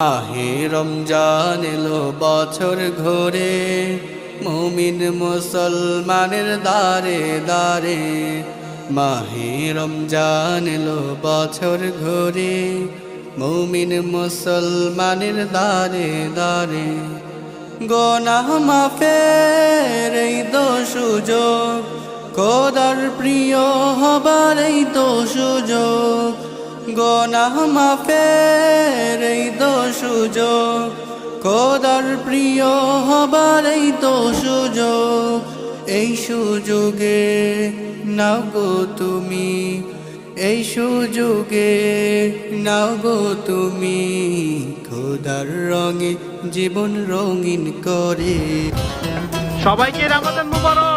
আহে রমজান এলো বছর ঘোরে, মুমিন মুসলমানের দারে দারে মাহে রমজান এলো বছর ঘোরে, মুমিন মুসলমানের দারে দারে গোনাহ মাফের এই তো সুযোগ, খোদার প্রিয় হবার এই তো সুযোগ। গোনাহ মাফের এই তো সুযোগ। খোদার প্রিয় হবার এই তো সুযোগ। এই সুযোগে নাও গো তুমি, এই সুযোগে নাও গো তুমি। খোদার রঙে জীবন রঙিন করে। সবাইকে রামাদান মুবারক।